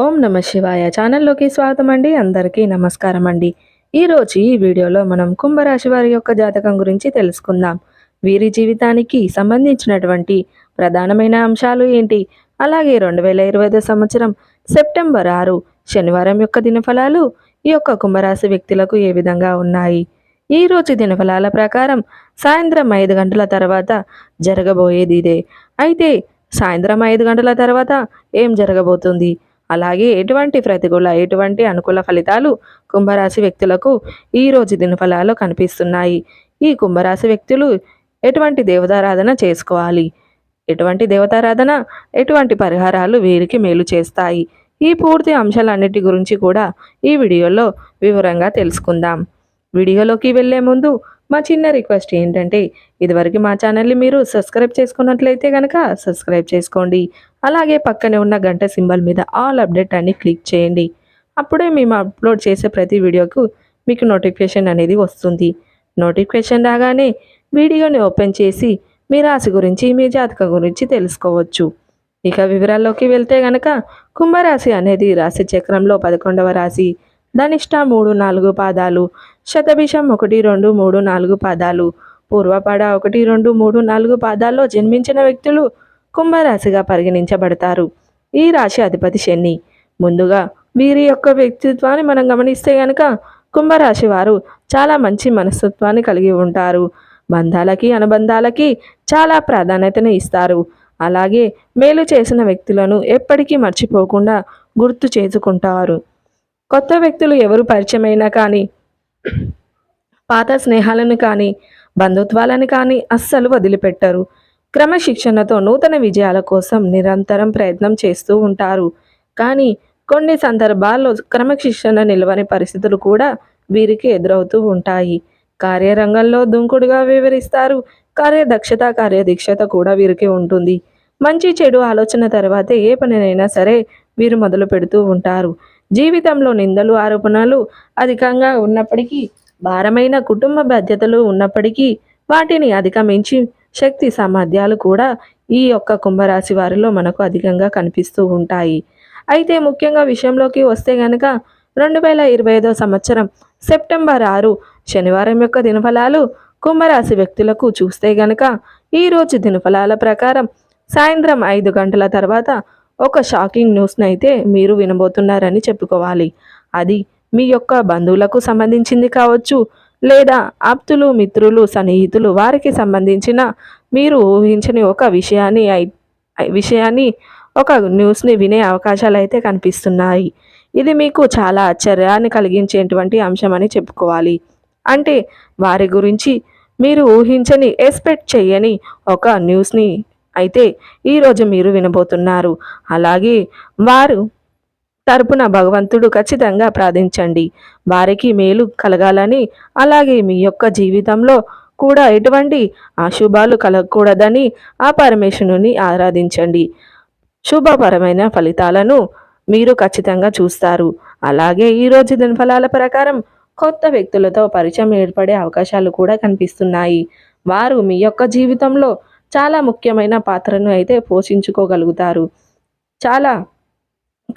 ఓం నమ శివాయ. ఛానల్లోకి స్వాగతం అండి అందరికీ నమస్కారం అండి ఈరోజు ఈ వీడియోలో మనం కుంభరాశి వారి యొక్క జాతకం గురించి తెలుసుకుందాం. వీరి జీవితానికి సంబంధించినటువంటి ప్రధానమైన అంశాలు ఏంటి? అలాగే రెండు వేల ఇరవై ఐదు సంవత్సరం సెప్టెంబర్ ఆరు శనివారం యొక్క దినఫలాలు ఈ యొక్క కుంభరాశి వ్యక్తులకు ఏ విధంగా ఉన్నాయి? ఈ రోజు దినఫలాల ప్రకారం సాయంత్రం ఐదు గంటల తర్వాత జరగబోయేది ఇదే. అయితే సాయంత్రం ఐదు గంటల తర్వాత ఏం జరగబోతుంది? అలాగే ఎటువంటి ప్రతికూల ఎటువంటి అనుకూల ఫలితాలు కుంభరాశి వ్యక్తులకు ఈ రోజు దినఫలాలు కనిపిస్తున్నాయి? ఈ కుంభరాశి వ్యక్తులు ఎటువంటి దేవతారాధన చేసుకోవాలి? ఎటువంటి దేవతారాధన ఎటువంటి పరిహారాలు వీరికి మేలు చేస్తాయి? ఈ పూర్తి అంశాలన్నిటి గురించి కూడా ఈ వీడియోలో వివరంగా తెలుసుకుందాం. వీడియోలోకి వెళ్ళే ముందు మా చిన్న రిక్వెస్ట్ ఏంటంటే ఇదివరకు మా ఛానల్ని మీరు సబ్స్క్రైబ్ చేసుకున్నట్లయితే కనుక సబ్స్క్రైబ్ చేసుకోండి. అలాగే పక్కనే ఉన్న గంట సింబల్ మీద ఆల్ అప్డేట్ అని క్లిక్ చేయండి. అప్పుడే మేము అప్లోడ్ చేసే ప్రతి వీడియోకు మీకు నోటిఫికేషన్ అనేది వస్తుంది. నోటిఫికేషన్ రాగానే వీడియోని ఓపెన్ చేసి మీ రాశి గురించి మీ జాతకం గురించి తెలుసుకోవచ్చు. ఇక వివరాల్లోకి వెళ్తే గనక కుంభరాశి అనేది రాశి చక్రంలో పదకొండవ రాశి. ధనిష్ట మూడు నాలుగు పాదాలు. శతభిషం ఒకటి రెండు మూడు నాలుగు పాదాలు. పూర్వపడ ఒకటి రెండు మూడు నాలుగు పాదాల్లో జన్మించిన వ్యక్తులు కుంభరాశిగా పరిగణించబడతారు. ఈ రాశి అధిపతి శని. ముందుగా వీరి యొక్క వ్యక్తిత్వాన్ని మనం గమనిస్తే గనక కుంభరాశి వారు చాలా మంచి మనస్తత్వాన్ని కలిగి ఉంటారు. బంధాలకి అనుబంధాలకి చాలా ప్రాధాన్యతను ఇస్తారు. అలాగే మేలు చేసిన వ్యక్తులను ఎప్పటికీ మర్చిపోకుండా గుర్తు చేసుకుంటారు. కొత్త వ్యక్తులు ఎవరు పరిచయమైనా కానీ పాత స్నేహాలను కానీ బంధుత్వాలను కానీ అస్సలు వదిలిపెట్టరు. క్రమశిక్షణతో నూతన విజయాల కోసం నిరంతరం ప్రయత్నం చేస్తూ ఉంటారు. కానీ కొన్ని సందర్భాల్లో క్రమశిక్షణ నిలవని పరిస్థితులు కూడా వీరికి ఎదురవుతూ ఉంటాయి. కార్యరంగంలో దుంకుడుగా వివరిస్తారు. కార్యదక్షత కార్యదీక్షత కూడా వీరికి ఉంటుంది. మంచి చెడు ఆలోచన తర్వాతే ఏ పనినైనా సరే వీరు మొదలు పెడుతూ ఉంటారు. జీవితంలో నిందలు ఆరోపణలు అధికంగా ఉన్నప్పటికీ భారమైన కుటుంబ బాధ్యతలు ఉన్నప్పటికీ వాటిని అధిగమించి శక్తి సామర్థ్యాలు కూడా ఈ యొక్క కుంభరాశి వారిలో మనకు అధికంగా కనిపిస్తూ ఉంటాయి. అయితే ముఖ్యంగా విషయంలోకి వస్తే గనక రెండు వేల ఇరవై ఐదో సంవత్సరం సెప్టెంబర్ ఆరు శనివారం యొక్క దినఫలాలు కుంభరాశి వ్యక్తులకు చూస్తే గనక ఈరోజు దినఫలాల ప్రకారం సాయంత్రం ఐదు గంటల తర్వాత ఒక షాకింగ్ న్యూస్ని అయితే మీరు వినబోతున్నారని చెప్పుకోవాలి. అది మీ యొక్క బంధువులకు సంబంధించింది కావచ్చు లేదా ఆప్తులు మిత్రులు సన్నిహితులు వారికి సంబంధించిన మీరు ఊహించని ఒక విషయాన్ని విషయాన్ని ఒక న్యూస్ని వినే అవకాశాలు అయితే కనిపిస్తున్నాయి. ఇది మీకు చాలా ఆశ్చర్యాన్ని కలిగించేటువంటి అంశం అని చెప్పుకోవాలి. అంటే వారి గురించి మీరు ఊహించని ఎక్స్పెక్ట్ చేయని ఒక న్యూస్ని అయితే ఈరోజు మీరు వినబోతున్నారు. అలాగే వారు తరపున భగవంతుడు ఖచ్చితంగా ప్రార్థించండి. వారికి మేలు కలగాలని అలాగే మీ యొక్క జీవితంలో కూడా ఎటువంటి అశుభాలు కలగకూడదని ఆ పరమేశ్వరుని ఆరాధించండి. శుభపరమైన ఫలితాలను మీరు ఖచ్చితంగా చూస్తారు. అలాగే ఈరోజు దినఫలాల ప్రకారం కొత్త వ్యక్తులతో పరిచయం ఏర్పడే అవకాశాలు కూడా కనిపిస్తున్నాయి. వారు మీ యొక్క జీవితంలో చాలా ముఖ్యమైన పాత్రను అయితే పోషించుకోగలుగుతారు. చాలా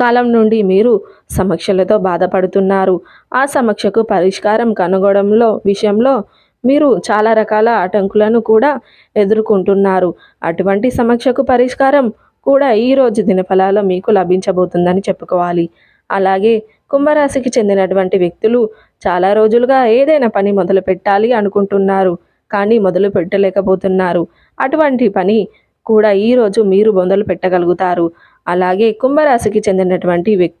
కాలం నుండి మీరు సమస్యలతో బాధపడుతున్నారు. ఆ సమస్యకు పరిష్కారం కనుగొనడంలో విషయంలో మీరు చాలా రకాల ఆటంకులను కూడా ఎదుర్కొంటున్నారు. అటువంటి సమస్యకు పరిష్కారం కూడా ఈ రోజు దినఫలాల్లో మీకు లభించబోతుందని చెప్పుకోవాలి. అలాగే కుంభరాశికి చెందినటువంటి వ్యక్తులు చాలా రోజులుగా ఏదైనా పని మొదలు పెట్టాలి అనుకుంటున్నారు. కానీ మొదలు పెట్టలేకపోతున్నారు అటువంటి పని కూడా ఈరోజు మీరు మొదలు పెట్టగలుగుతారు. అలాగే కుంభరాశికి చెందినటువంటి వ్యక్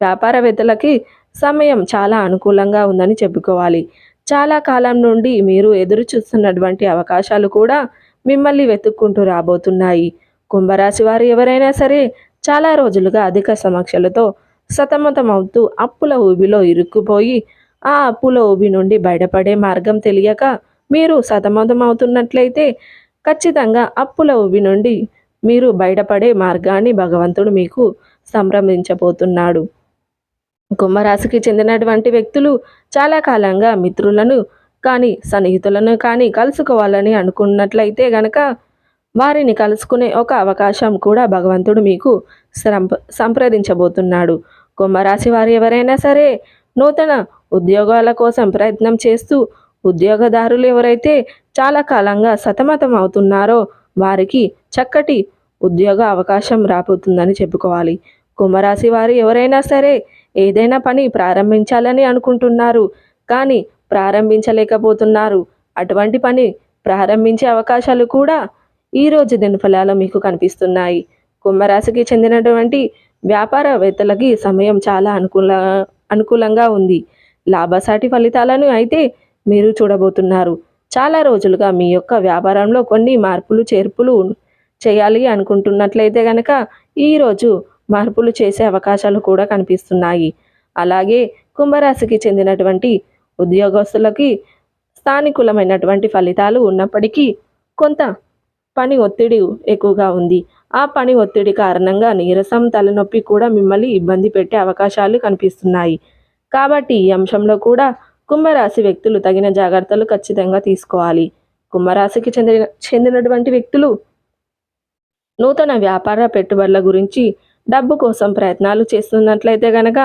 వ్యాపారవేత్తలకి సమయం చాలా అనుకూలంగా ఉందని చెప్పుకోవాలి. చాలా కాలం నుండి మీరు ఎదురు చూస్తున్నటువంటి అవకాశాలు కూడా మిమ్మల్ని వెతుక్కుంటూ రాబోతున్నాయి. కుంభరాశి వారు ఎవరైనా సరే చాలా రోజులుగా అధిక సమక్షలతో సతమతమవుతూ అప్పుల ఊబిలో ఇరుక్కుపోయి ఆ అప్పుల ఊబి నుండి బయటపడే మార్గం తెలియక మీరు సతమతమవుతున్నట్లయితే ఖచ్చితంగా అప్పుల ఉవి నుండి మీరు బయటపడే మార్గాన్ని భగవంతుడు మీకు సంభ్రమించబోతున్నాడు. కుంభరాశికి చెందినటువంటి వ్యక్తులు చాలా కాలంగా మిత్రులను కానీ సన్నిహితులను కానీ కలుసుకోవాలని అనుకున్నట్లయితే గనక వారిని కలుసుకునే ఒక అవకాశం కూడా భగవంతుడు మీకు సంప సంప్రదించబోతున్నాడు. కుంభరాశి వారు ఎవరైనా సరే నూతన ఉద్యోగాల కోసం ప్రయత్నం చేస్తూ ఉద్యోగదారులు ఎవరైతే చాలా కాలంగా సతమతం అవుతున్నారో వారికి చక్కటి ఉద్యోగ అవకాశం రాబోతుందని చెప్పుకోవాలి. కుంభరాశి వారు ఎవరైనా సరే ఏదైనా పని ప్రారంభించాలని అనుకుంటున్నారు కానీ ప్రారంభించలేకపోతున్నారు. అటువంటి పని ప్రారంభించే అవకాశాలు కూడా ఈరోజు దినఫలాలు మీకు కనిపిస్తున్నాయి. కుంభరాశికి చెందినటువంటి వ్యాపారవేత్తలకి సమయం చాలా అనుకూల అనుకూలంగా ఉంది. లాభసాటి ఫలితాలను అయితే మీరు చూడబోతున్నారు. చాలా రోజులుగా మీ యొక్క వ్యాపారంలో కొన్ని మార్పులు చేర్పులు చేయాలి అనుకుంటున్నట్లయితే కనుక ఈరోజు మార్పులు చేసే అవకాశాలు కూడా కనిపిస్తున్నాయి. అలాగే కుంభరాశికి చెందినటువంటి ఉద్యోగస్తులకి స్థానికులమైనటువంటి ఫలితాలు ఉన్నప్పటికీ కొంత పని ఒత్తిడి ఎక్కువగా ఉంది. ఆ పని ఒత్తిడి కారణంగా నీరసం తలనొప్పి కూడా మిమ్మల్ని ఇబ్బంది పెట్టే అవకాశాలు కనిపిస్తున్నాయి. కాబట్టి ఈ అంశంలో కూడా కుంభరాశి వ్యక్తులు తగిన జాగ్రత్తలు ఖచ్చితంగా తీసుకోవాలి. కుంభరాశికి చెందిన చెందినటువంటి వ్యక్తులు నూతన వ్యాపార పెట్టుబడుల గురించి డబ్బు కోసం ప్రయత్నాలు చేస్తున్నట్లయితే గనక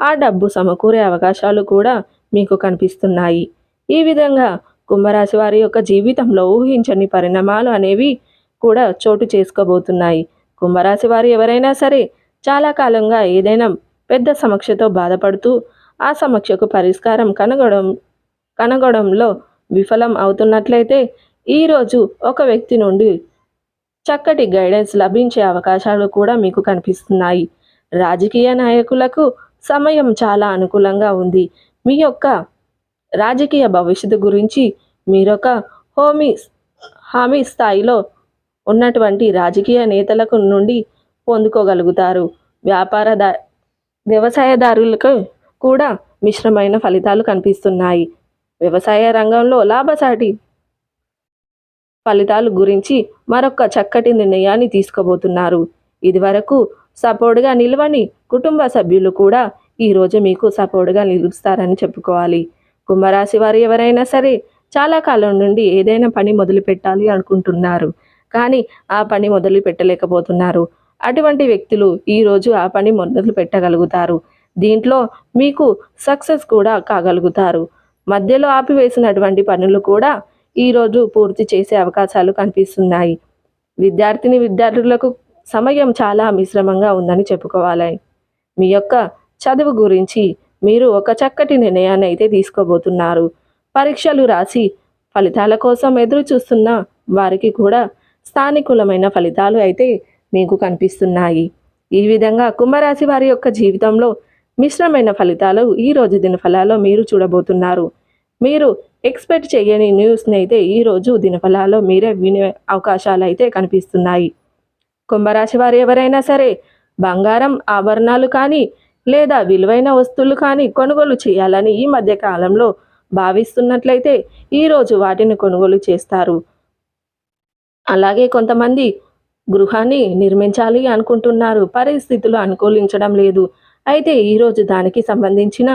ఆ డబ్బు సమకూరే అవకాశాలు కూడా మీకు కనిపిస్తున్నాయి. ఈ విధంగా కుంభరాశి వారి యొక్క జీవితంలో ఊహించని పరిణామాలు అనేవి కూడా చోటు చేసుకోబోతున్నాయి. కుంభరాశి వారు ఎవరైనా సరే చాలా కాలంగా ఏదైనా పెద్ద సమస్యతో బాధపడుతూ ఆ సమస్యకు పరిష్కారం కనుగొనడం కనుగొనడంలో విఫలం అవుతున్నట్లయితే ఈరోజు ఒక వ్యక్తి నుండి చక్కటి గైడెన్స్ లభించే అవకాశాలు కూడా మీకు కనిపిస్తున్నాయి. రాజకీయ నాయకులకు సమయం చాలా అనుకూలంగా ఉంది. మీ యొక్క రాజకీయ భవిష్యత్తు గురించి మీరొక హోమీ హామీ స్థాయిలో ఉన్నటువంటి రాజకీయ నేతలకు నుండి పొందుకోగలుగుతారు. వ్యాపారదా వ్యవసాయదారులకు కూడా మిశ్రమైన ఫలితాలు కనిపిస్తున్నాయి. వ్యవసాయ రంగంలో లాభసాటి ఫలితాలు గురించి మరొక చక్కటి నిర్ణయాన్ని తీసుకోబోతున్నారు. ఇదివరకు సపోర్ట్గా నిలవని కుటుంబ సభ్యులు కూడా ఈరోజు మీకు సపోర్ట్గా నిలుస్తారని చెప్పుకోవాలి. కుంభరాశి వారు ఎవరైనా సరే చాలా కాలం నుండి ఏదైనా పని మొదలు పెట్టాలి అనుకుంటున్నారు. కానీ ఆ పని మొదలు పెట్టలేకపోతున్నారు. అటువంటి వ్యక్తులు ఈరోజు ఆ పని మొదలు పెట్టగలుగుతారు. దీంట్లో మీకు సక్సెస్ కూడా కాగలుగుతారు. మధ్యలో ఆపివేసినటువంటి పనులు కూడా ఈరోజు పూర్తి చేసే అవకాశాలు కనిపిస్తున్నాయి. విద్యార్థిని విద్యార్థులకు సమయం చాలా మిశ్రమంగా ఉందని చెప్పుకోవాలి. మీ యొక్క చదువు గురించి మీరు ఒక చక్కటి నిర్ణయాన్ని అయితే తీసుకోబోతున్నారు. పరీక్షలు రాసి ఫలితాల కోసం ఎదురు చూస్తున్న వారికి కూడా స్థానికులమైన ఫలితాలు అయితే మీకు కనిపిస్తున్నాయి. ఈ విధంగా కుంభరాశి వారి యొక్క జీవితంలో మిశ్రమైన ఫలితాలు ఈ రోజు దినఫలాలో మీరు చూడబోతున్నారు. మీరు ఎక్స్పెక్ట్ చేయని న్యూస్ని అయితే ఈరోజు దినఫలాల్లో మీరే వినే అవకాశాలు అయితే కనిపిస్తున్నాయి. కుంభరాశి వారు ఎవరైనా సరే బంగారం ఆభరణాలు కానీ లేదా విలువైన వస్తువులు కానీ కొనుగోలు చేయాలని ఈ మధ్య కాలంలో భావిస్తున్నట్లయితే ఈరోజు వాటిని కొనుగోలు చేస్తారు. అలాగే కొంతమంది గృహాన్ని నిర్మించాలి అనుకుంటున్నారు. పరిస్థితులు అనుకూలించడం లేదు. అయితే ఈరోజు దానికి సంబంధించిన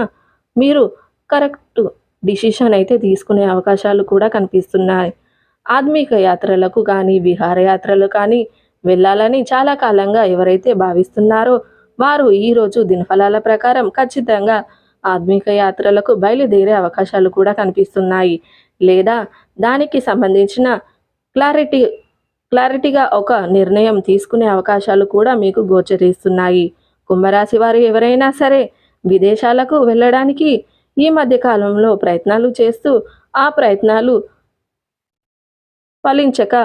మీరు కరెక్ట్ డిసిషన్ అయితే తీసుకునే అవకాశాలు కూడా కనిపిస్తున్నాయి. ఆధ్మిక యాత్రలకు కానీ విహారయాత్రలు కానీ వెళ్ళాలని చాలా కాలంగా ఎవరైతే భావిస్తున్నారో వారు ఈరోజు దినఫలాల ప్రకారం ఖచ్చితంగా ఆధ్మిక యాత్రలకు బయలుదేరే అవకాశాలు కూడా కనిపిస్తున్నాయి. లేదా దానికి సంబంధించిన క్లారిటీ క్లారిటీగా ఒక నిర్ణయం తీసుకునే అవకాశాలు కూడా మీకు గోచరిస్తున్నాయి. కుంభరాశి వారు ఎవరైనా సరే విదేశాలకు వెళ్ళడానికి ఈ మధ్య కాలంలో ప్రయత్నాలు చేస్తూ ఆ ప్రయత్నాలు ఫలించక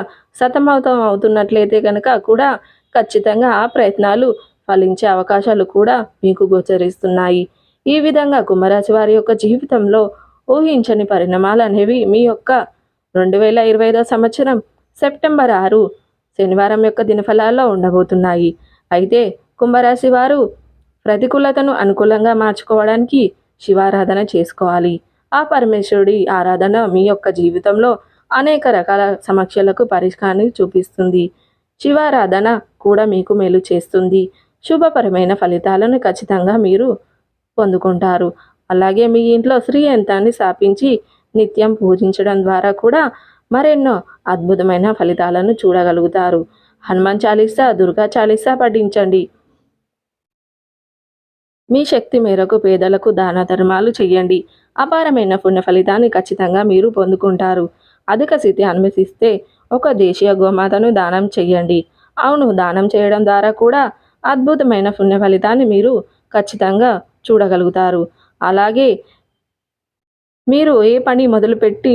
సతమతం అవుతున్నట్లయితే కనుక కూడా ఖచ్చితంగా ఆ ప్రయత్నాలు ఫలించే అవకాశాలు కూడా మీకు గోచరిస్తున్నాయి. ఈ విధంగా కుంభరాశి వారి యొక్క జీవితంలో ఊహించని పరిణామాలు అనేవి మీ యొక్క రెండు వేల ఇరవై ఐదో సంవత్సరం సెప్టెంబర్ ఆరు శనివారం యొక్క దినఫలాల్లో ఉండబోతున్నాయి. అయితే కుంభరాశి వారు ప్రతికూలతను అనుకూలంగా మార్చుకోవడానికి శివారాధన చేసుకోవాలి. ఆ పరమేశ్వరుడి ఆరాధన మీ యొక్క జీవితంలో అనేక రకాల సమస్యలకు పరిష్కారాన్ని చూపిస్తుంది. శివారాధన కూడా మీకు మేలు చేస్తుంది. శుభపరమైన ఫలితాలను ఖచ్చితంగా మీరు పొందుకుంటారు. అలాగే మీ ఇంట్లో శ్రీ యంత్రాన్ని స్థాపించి నిత్యం పూజించడం ద్వారా కూడా మరెన్నో అద్భుతమైన ఫలితాలను చూడగలుగుతారు. హనుమాన్ చాలీసా దుర్గా చాలీసా పఠించండి. మీ శక్తి మేరకు పేదలకు దాన ధర్మాలు చేయండి అపారమైన పుణ్య ఫలితాన్ని ఖచ్చితంగా మీరు పొందుకుంటారు. అధిక స్థితి అనుమతిస్తే ఒక దేశీయ గోమాతను దానం చేయండి అవును దానం చేయడం ద్వారా కూడా అద్భుతమైన పుణ్య ఫలితాన్ని మీరు ఖచ్చితంగా చూడగలుగుతారు. అలాగే మీరు ఏ పని మొదలుపెట్టి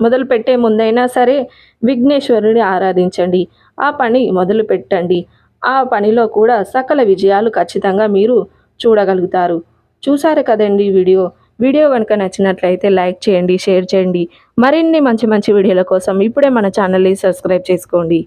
మొదలుపెట్టే ముందైనా సరే విఘ్నేశ్వరుని ఆరాధించండి. ఆ పని మొదలు పెట్టండి ఆ పనిలో కూడా సకల విజయాలు ఖచ్చితంగా మీరు చూడగలుగుతారు. చూసారు కదండి వీడియో? వీడియో కనుక నచ్చినట్లయితే లైక్ చేయండి షేర్ చేయండి. మరిన్ని మంచి మంచి వీడియోల కోసం ఇప్పుడే మన ఛానల్ని సబ్స్క్రైబ్ చేసుకోండి.